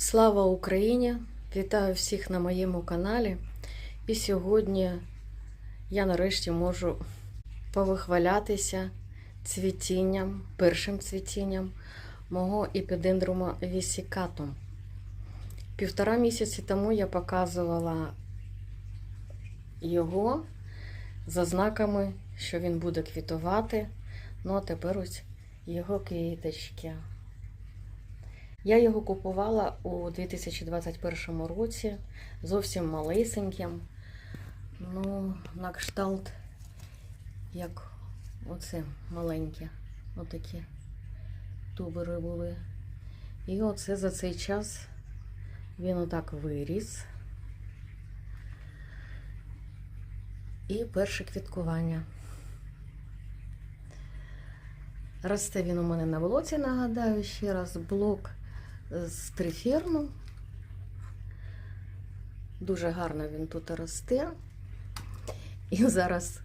Слава Україні! Вітаю всіх на моєму каналі. І сьогодні я нарешті можу повихвалятися цвітінням, першим цвітінням мого епідендрума вісікатум. Півтора місяці тому я показувала його за знаками, що він буде квітувати. Ну а тепер ось його квіточки. Я його купувала у 2021 році, зовсім малесеньким. Ну, на кшталт, як оце маленькі, отакі тубери були. І оце за цей час він отак виріс. І перше квіткування. Росте він у мене на болоті, нагадаю ще раз, блок з триферну. Дуже гарно він тут росте. І зараз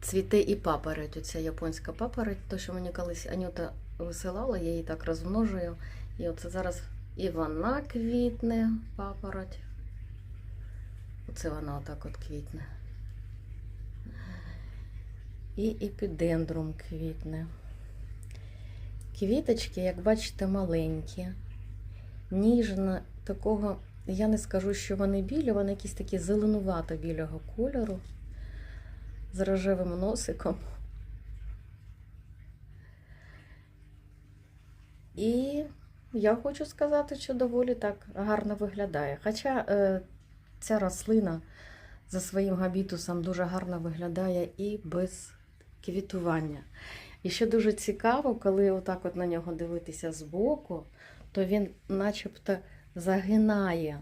цвіте і папороть. Оця японська папороть, то, що мені колись Анюта висилала, я її так розмножую. І оце зараз і вона квітне папороть. Оце вона отак от квітне. І епідендрум квітне. Квіточки, як бачите, маленькі, ніжно такого, я не скажу, що вони білі, вони якісь такі зеленувато білого кольору з рожевим носиком. І я хочу сказати, що доволі так гарно виглядає. Хоча е, ця рослина за своїм габітусом дуже гарно виглядає і без квітування. І ще дуже цікаво, коли отак от на нього дивитися збоку, то він начебто загинає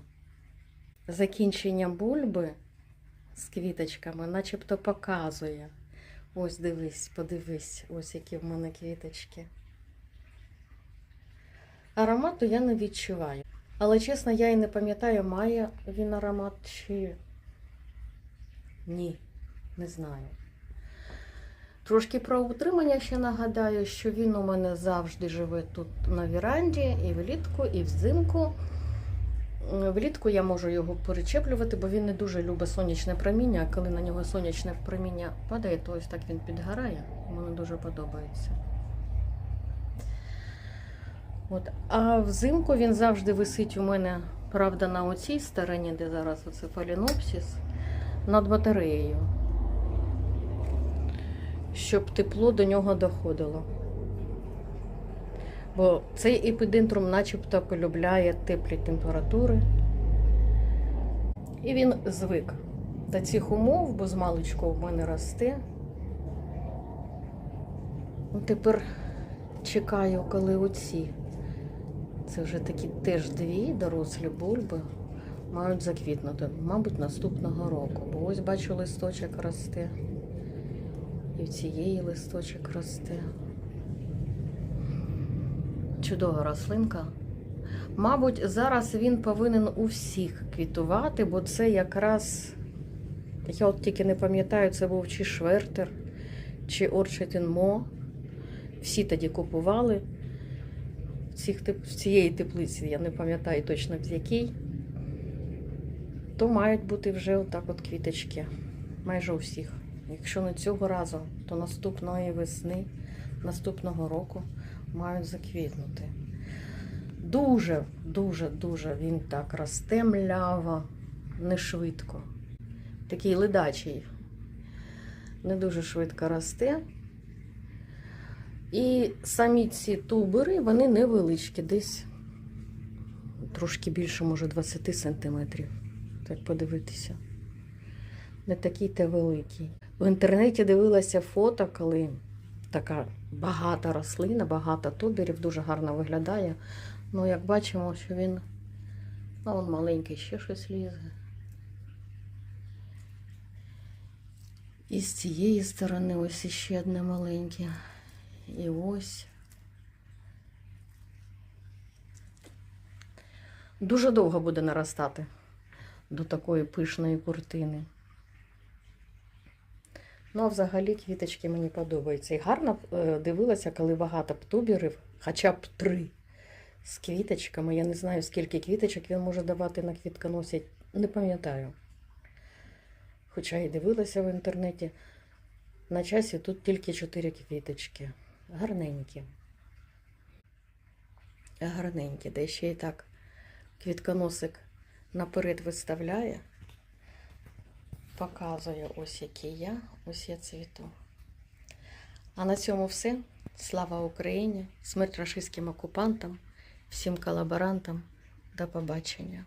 закінченням бульби з квіточками, начебто показує. Ось дивись, подивись, ось які в мене квіточки. Аромату я не відчуваю. Але чесно, я і не пам'ятаю, має він аромат чи ні, не знаю. Трошки про утримання ще нагадаю, що він у мене завжди живе тут на віранді, і влітку, і взимку. Влітку я можу його перечеплювати, бо він не дуже любить сонячне проміння, а коли на нього сонячне проміння падає, то ось так він підгорає. Мені дуже подобається. От. А взимку він завжди висить у мене, правда, на оцій стороні, де зараз оце фалінопсис, над батареєю щоб тепло до нього доходило. Бо цей епідентрум начебто полюбляє теплі температури. І він звик до цих умов, бо з маличку в мене росте. Ну, Тепер чекаю, коли оці. Це вже такі теж дві дорослі бульби мають заквітнути, мабуть, наступного року. Бо ось бачу листочок росте. І в цієї листочок росте. Чудова рослинка. Мабуть, зараз він повинен у всіх квітувати, бо це якраз, я от тільки не пам'ятаю, це був чи Швертер, чи Орчетінмо. Всі тоді купували в, цієї теплиці, я не пам'ятаю точно в якій. То мають бути вже отак от квіточки. Майже у всіх. Якщо не цього разу, то наступної весни, наступного року мають заквітнути. Дуже, дуже, дуже він так росте мляво, не швидко. Такий ледачий, не дуже швидко росте. І самі ці тубери, вони невеличкі, десь трошки більше, може, 20 сантиметрів. Так подивитися. Не такий та великий. В інтернеті дивилася фото, коли така багата рослина, багато туберів, дуже гарно виглядає. Ну, як бачимо, що він, ну, він маленький, ще щось лізе. І з цієї сторони ось іще одне маленьке. І ось. Дуже довго буде наростати до такої пишної куртини. Ну, а взагалі квіточки мені подобаються. І гарно е, дивилася, коли багато б туберів, хоча б три з квіточками. Я не знаю, скільки квіточок він може давати на квітконосі. Не пам'ятаю. Хоча і дивилася в інтернеті. На часі тут тільки чотири квіточки. Гарненькі. Гарненькі, де ще і так квітконосик наперед виставляє. Показує ось який я, ось я цвіту. А на цьому все. Слава Україні! Смерть рашистським окупантам, всім колаборантам. До побачення.